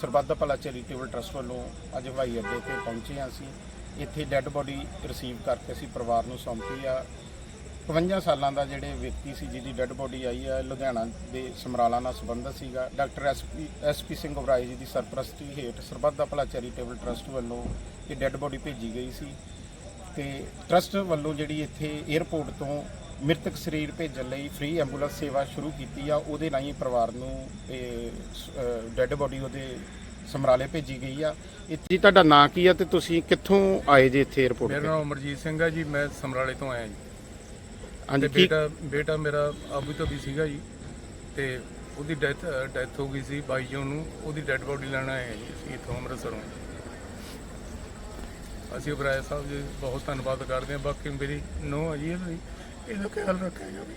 ਸਰਬੱਤ ਭਲਾ charitable trust ਵੱਲੋਂ ਅੱਜ ਹਵਾਈ ਅੱਡੇ ਤੇ ਪਹੁੰਚੇ ਹਾਂ ਅਸੀਂ। ਇੱਥੇ ਡੈੱਡ ਬੋਡੀ ਰਿਸੀਵ ਕਰਕੇ ਅਸੀਂ ਪਰਿਵਾਰ ਨੂੰ ਸੌਂਪੀ ਆ। 52 ਸਾਲਾਂ ਦਾ ਜਿਹੜੇ ਵਿਅਕਤੀ ਸੀ ਜਿਹਦੀ ਡੈੱਡ ਬੋਡੀ ਆਈ ਆ, ਲੁਧਿਆਣਾ ਦੇ ਸਮਰਾਲਾ ਨਾਲ ਸੰਬੰਧਿਤ ਸੀਗਾ। Doctor SP SP Singh Oberoi ji ਦੀ ਸਰਪ੍ਰਸਤੀ ਹੇਠ ਸਰਬੱਤ ਦਾ ਭਲਾ ਚੈਰੀਟੇਬਲ ਟਰਸਟ ਵੱਲੋਂ ਇਹ ਡੈੱਡ ਬੋਡੀ ਭੇਜੀ ਗਈ ਸੀ ਤੇ ਟਰਸਟ ਵੱਲੋਂ ਜਿਹੜੀ ਇੱਥੇ 에ਅਰਪੋਰਟ ਤੋਂ ਮ੍ਰਿਤਕ ਸਰੀਰ ਭੇਜਣ ਲਈ ਫ੍ਰੀ ਐਂਬੂਲੈਂਸ ਸੇਵਾ ਸ਼ੁਰੂ ਕੀਤੀ ਆ। ਉਹਦੇ ਰਾਹੀਂ ਪਰਿਵਾਰ ਨੂੰ ਇਹ ਡੈੱਡ ਬੋਡੀ ਉਹਦੇ ਸਮਰਾਲੇ ਭੇਜੀ ਗਈ ਆ। ਜੀ ਤੁਹਾਡਾ ਨਾਂ ਕੀ ਆ ਤੇ ਤੁਸੀਂ ਕਿੱਥੋਂ ਆਏ ਜੀ ਇੱਥੇ 에ਅਰਪੋਰਟ ਮੇਰਾ ਤੇ ਨਾਮ ਅਮਰਜੀਤ ਸਿੰਘ ਹੈ ਜੀ ਮੈਂ ਸਮਰਾਲੇ ਤੋਂ ਆਇਆ ਜੀ। ਹਾਂਜੀ ਤੇ ਕੀ ਬੇਟਾ ਬੇਟਾ ਮੇਰਾ ਆਬੂ ਧਬੀ ਸੀਗਾ ਜੀ। ਤੇ ਉਹਦੀ ਡੈਥ ਡੈਥ ਹੋ ਗਈ ਸੀ 22 ਜੂਨ ਨੂੰ। ਉਹਦੀ ਡੈੱਡ ਬੋਡੀ ਲੈਣ ਆਏ ਹਾਂ ਜੀ ਅਸੀਂ ਇੱਥੋਂ ਅੰਮ੍ਰਿਤਸਰੋਂ। ਅਸੀਂ ਉਬਰਾਏ ਸਾਹਿਬ ਜੀ ਬਹੁਤ ਧੰਨਵਾਦ ਕਰਦੇ ਹਾਂ। ਬਾਕੀ ਮੇਰੀ ਨੋ ਹੈ ਜੀ ਇਹਦਾ ਜੀ, ਇਹਦਾ ਖਿਆਲ ਰੱਖਿਆ ਜਾਵੇ।